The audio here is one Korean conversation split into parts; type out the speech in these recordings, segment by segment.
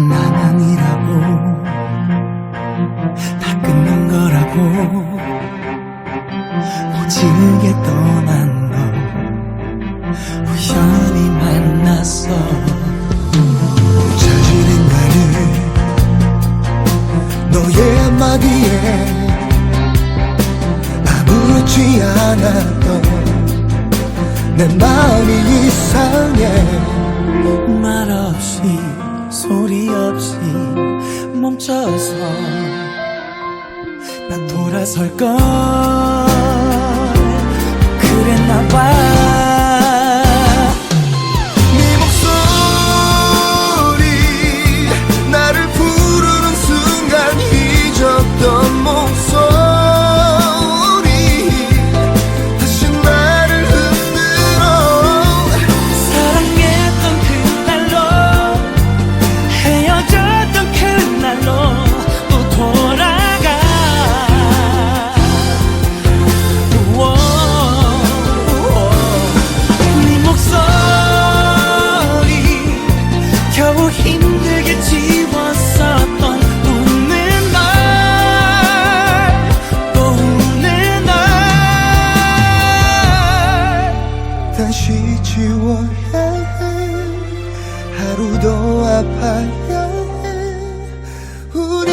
나만이라고. 다 끝난 거라고. 오지게 떠난 너 우연히 만났어. 잘 지낸가를 너의 한마디에 아무렇지 않았던 내 마음이 이상해. 말없이 소리 없이 멈춰서 난 돌아설 걸 아파야 해. 우리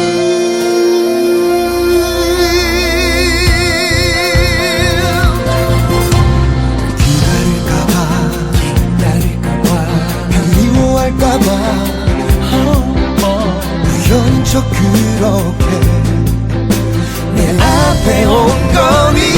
기다릴까봐 기다릴까봐 그리워할까봐. 우연인 척 그렇게 내 앞에 온 거니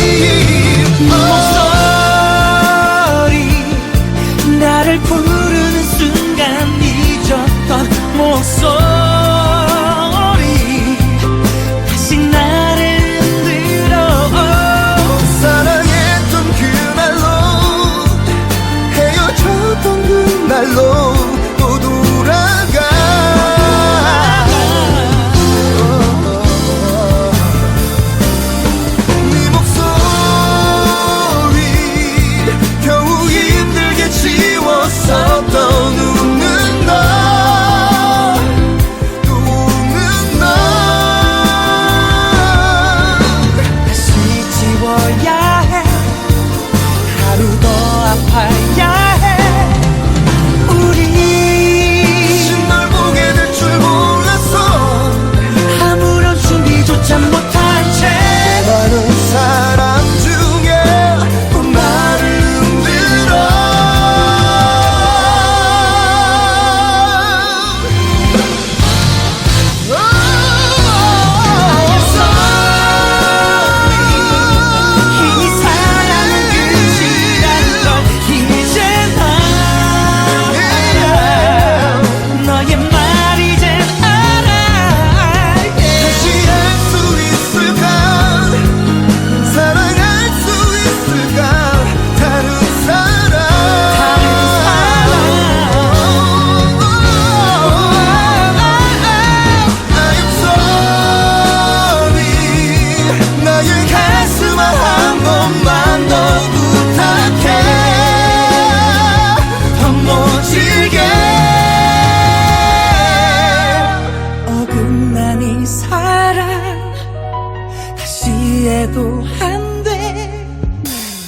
해도 안 돼.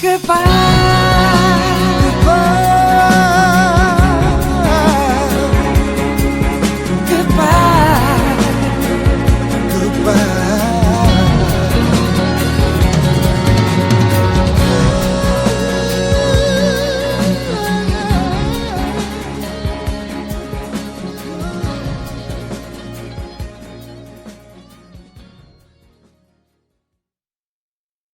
Goodbye.